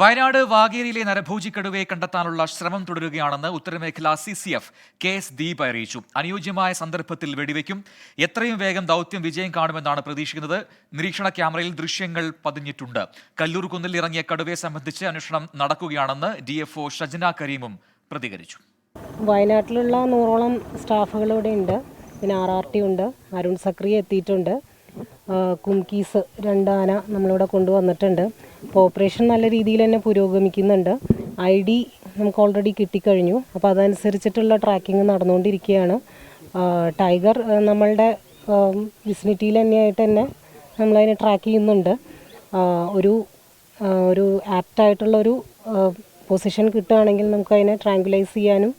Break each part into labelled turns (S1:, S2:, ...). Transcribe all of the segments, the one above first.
S1: വയനാട് വാഗേരിയിലെ നരഭോജി കടുവയെ കണ്ടെത്താനുള്ള ശ്രമം തുടരുകയാണെന്ന് ഉത്തരമേഖല C C F K S Deep അറിയിച്ചു. അനുയോജ്യമായ സന്ദർഭത്തിൽ വെടിവെക്കും. എത്രയും വേഗം ദൗത്യം വിജയം കാണുമെന്നാണ് പ്രതീക്ഷിക്കുന്നത്. നിരീക്ഷണ ക്യാമറയിൽ ദൃശ്യങ്ങൾ പതിഞ്ഞിട്ടുണ്ട്. കല്ലൂർ കുന്നിൽ ഇറങ്ങിയ കടുവയെ സംബന്ധിച്ച് അന്വേഷണം നടക്കുകയാണെന്ന് ഡി എഫ് ഒ ഷജന കരീമും പ്രതികരിച്ചു.
S2: വയനാട്ടിലുള്ള നൂറോളം സ്റ്റാഫുകൾ ഇവിടെ ഉണ്ട് പിന്നെ ആർ ആർ ടി ഉണ്ട്. അരുൺ സക്രിയ എത്തിയിട്ടുണ്ട്. കുംകീസ് രണ്ടാന നമ്മളിവിടെ കൊണ്ടുവന്നിട്ടുണ്ട്. അപ്പോൾ ഓപ്പറേഷൻ നല്ല രീതിയിൽ തന്നെ പുരോഗമിക്കുന്നുണ്ട്. ഐ ഡി നമുക്ക് ഓൾറെഡി കിട്ടിക്കഴിഞ്ഞു. അപ്പോൾ അതനുസരിച്ചിട്ടുള്ള ട്രാക്കിംഗ് നടന്നുകൊണ്ടിരിക്കുകയാണ്. ടൈഗർ നമ്മളുടെ വിസിനിറ്റിയിൽ തന്നെയായിട്ട് തന്നെ നമ്മളതിനെ ട്രാക്ക് ചെയ്യുന്നുണ്ട്. ഒരു ഒരു ആപ്റ്റായിട്ടുള്ളൊരു പൊസിഷൻ കിട്ടുകയാണെങ്കിൽ നമുക്കതിനെ ട്രാങ്കുലൈസ് ചെയ്യാനും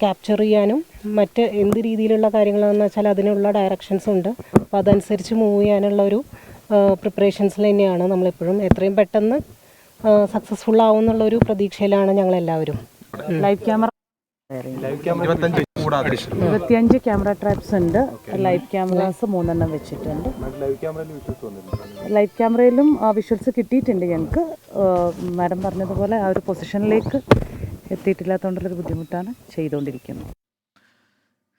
S2: ക്യാപ്ചർ ചെയ്യാനും മറ്റ് എന്ത് രീതിയിലുള്ള കാര്യങ്ങളാണെന്ന് വെച്ചാൽ അതിനുള്ള ഡയറക്ഷൻസ് ഉണ്ട്. അപ്പോൾ അതനുസരിച്ച് മൂവ് ചെയ്യാനുള്ള ഒരു പ്രിപ്പറേഷൻസിൽ തന്നെയാണ് നമ്മളെപ്പോഴും എത്രയും പെട്ടെന്ന് സക്സസ്ഫുൾ ആവും എന്നുള്ളൊരു പ്രതീക്ഷയിലാണ് ഞങ്ങളെല്ലാവരും.
S3: ലൈവ് ക്യാമറ ഇരുപത്തിയഞ്ച് ക്യാമറ ട്രാപ്സ് ഉണ്ട്. ലൈവ് ക്യാമറാസ് മൂന്നെണ്ണം വെച്ചിട്ടുണ്ട്. ലൈവ് ക്യാമറയിലും വിഷ്വൽസ് കിട്ടിയിട്ടുണ്ട് ഞങ്ങൾക്ക് മാഡം പറഞ്ഞതുപോലെ ആ ഒരു പൊസിഷനിലേക്ക് എത്തിയിട്ടില്ലാത്തതുകൊണ്ടുള്ളൊരു ബുദ്ധിമുട്ടാണ് ചെയ്തുകൊണ്ടിരിക്കുന്നത്.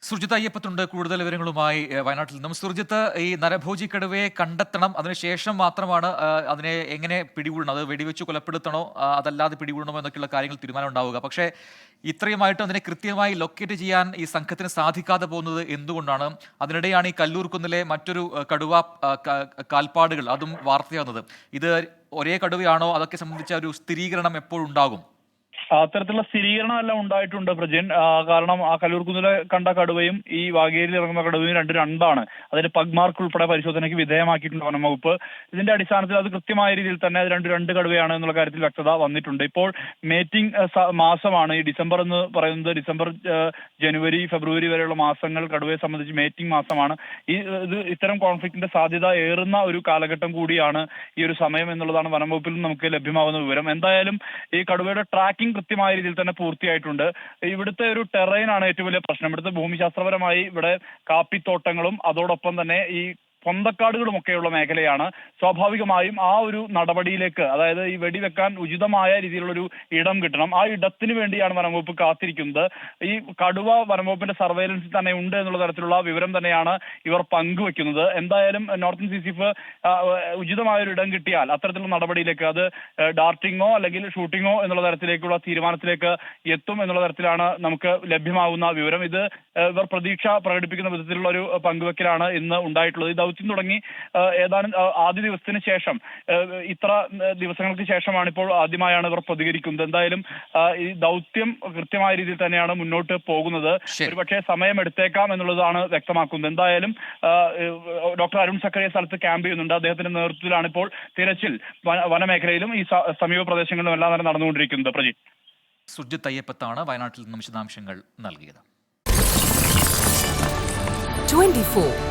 S1: സുർജിത്ത് അയ്യപ്പത്തുണ്ട്. കൂടുതൽ വിവരങ്ങളുമായി വയനാട്ടിൽ നിന്നും. സുർജിത്ത് ഈ നരഭോജി കടുവയെ കണ്ടെത്തണം. അതിനുശേഷം മാത്രമാണ് അതിനെ എങ്ങനെ പിടികൂടണം? അത് വെടിവെച്ച് കൊലപ്പെടുത്തണോ? അതല്ലാതെ പിടികൂടണമോ എന്നൊക്കെയുള്ള കാര്യങ്ങൾ തീരുമാനം ഉണ്ടാവുക. പക്ഷേ ഇത്രയുമായിട്ടും അതിനെ കൃത്യമായി ലൊക്കേറ്റ് ചെയ്യാൻ ഈ സംഘത്തിന് സാധിക്കാതെ പോകുന്നത് എന്തുകൊണ്ടാണ്? അതിനിടെയാണ് ഈ കല്ലൂർ കുന്നിലെ മറ്റൊരു കടുവ കാൽപ്പാടുകൾ അതും വാർത്തയാകുന്നത് ഇത് ഒരേ കടുവയാണോ? അതൊക്കെ സംബന്ധിച്ച ഒരു സ്ഥിരീകരണം എപ്പോഴുണ്ടാകും
S4: അത്തരത്തിലുള്ള സ്ഥിരീകരണം എല്ലാം ഉണ്ടായിട്ടുണ്ട് പ്രജൻ. കാരണം ആ കല്ലൂർക്കുന്നിലെ കണ്ട കടുവയും ഈ വാഗേരിയിൽ ഇറങ്ങുന്ന കടുവയും രണ്ട് രണ്ടാണ്. അതിന് പഗ്മാർക്ക് ഉൾപ്പെടെ പരിശോധനയ്ക്ക് വിധേയമാക്കിയിട്ടുണ്ട് വനംവകുപ്പ് ഇതിന്റെ അടിസ്ഥാനത്തിൽ അത് കൃത്യമായ രീതിയിൽ തന്നെ അത് രണ്ട് രണ്ട് കടുവയാണ് എന്നുള്ള കാര്യത്തിൽ വ്യക്തത വന്നിട്ടുണ്ട്. ഇപ്പോൾ മേറ്റിംഗ് മാസമാണ്. ഈ ഡിസംബർ എന്ന് പറയുന്നത് ഡിസംബർ ജനുവരി ഫെബ്രുവരി വരെയുള്ള മാസങ്ങൾ കടുവയെ സംബന്ധിച്ച് മേറ്റിംഗ് മാസമാണ്. ഈ ഇത് ഇത്തരം കോൺഫ്ലിക്റ്റിന്റെ സാധ്യത ഏറുന്ന ഒരു കാലഘട്ടം കൂടിയാണ് ഈ ഒരു സമയം എന്നുള്ളതാണ് വനംവകുപ്പിൽ നിന്ന് നമുക്ക് ലഭ്യമാകുന്ന വിവരം. എന്തായാലും ഈ കടുവയുടെ ട്രാക്കിംഗ് കൃത്യമായ രീതിയിൽ തന്നെ പൂർത്തിയായിട്ടുണ്ട്. ഇവിടുത്തെ ഒരു ടെറൈൻ ആണ് ഏറ്റവും വലിയ പ്രശ്നം. ഇവിടുത്തെ ഭൂമിശാസ്ത്രപരമായി ഇവിടെ കാപ്പിത്തോട്ടങ്ങളും അതോടൊപ്പം തന്നെ ഈ പൊന്തക്കാടുകളും ഒക്കെയുള്ള മേഖലയാണ്. സ്വാഭാവികമായും ആ ഒരു നടപടിയിലേക്ക് അതായത് ഈ വെടിവെക്കാൻ ഉചിതമായ രീതിയിലുള്ളൊരു ഇടം കിട്ടണം. ആ ഇടത്തിന് വേണ്ടിയാണ് വനംവകുപ്പ് കാത്തിരിക്കുന്നത്. ഈ കടുവ വനംവകുപ്പിന്റെ സർവൈലൻസിൽ തന്നെ ഉണ്ട് എന്നുള്ള തരത്തിലുള്ള വിവരം തന്നെയാണ് ഇവർ പങ്കുവെക്കുന്നത്. എന്തായാലും നോർത്തൻ സിസിഫ് ഉചിതമായ ഒരു ഇടം കിട്ടിയാൽ അത്തരത്തിലുള്ള നടപടിയിലേക്ക് അത് ഡാർട്ടിങ്ങോ അല്ലെങ്കിൽ ഷൂട്ടിങ്ങോ എന്നുള്ള തരത്തിലേക്കുള്ള തീരുമാനത്തിലേക്ക് എത്തും എന്നുള്ള തരത്തിലാണ് നമുക്ക് ലഭ്യമാകുന്ന വിവരം. ഇത് ഇവർ പ്രതീക്ഷ പ്രകടിപ്പിക്കുന്ന വിധത്തിലുള്ള ഒരു പങ്കുവെക്കലാണ് ഇന്ന് ഉണ്ടായിട്ടുള്ളത്. ദൗത്യം തുടങ്ങി ഏതാനും ആദ്യ ദിവസത്തിന് ശേഷം ഇത്ര ദിവസങ്ങൾക്ക് ശേഷമാണ് ഇപ്പോൾ ആദ്യമായാണ് ഇവർ പ്രതികരിക്കുന്നത്. എന്തായാലും ഈ ദൗത്യം കൃത്യമായ രീതിയിൽ തന്നെയാണ് മുന്നോട്ട് പോകുന്നത്. ഒരുപക്ഷെ സമയം എടുത്തേക്കാം എന്നുള്ളതാണ് വ്യക്തമാക്കുന്നത്. എന്തായാലും ഡോക്ടർ അരുൺ സക്കറിയ സ്ഥലത്ത് ക്യാമ്പ് ചെയ്യുന്നുണ്ട്. അദ്ദേഹത്തിന്റെ നേതൃത്വത്തിലാണ് ഇപ്പോൾ തിരച്ചിൽ വനമേഖലയിലും ഈ സമീപ പ്രദേശങ്ങളിലും എല്ലാം തന്നെ നടന്നുകൊണ്ടിരിക്കുന്നത്. പ്രജി
S1: സുജിത് അയ്യപ്പത്താണ് വയനാട്ടിൽ നിന്നും വിശദാംശങ്ങൾ നൽകിയത്.
S5: 24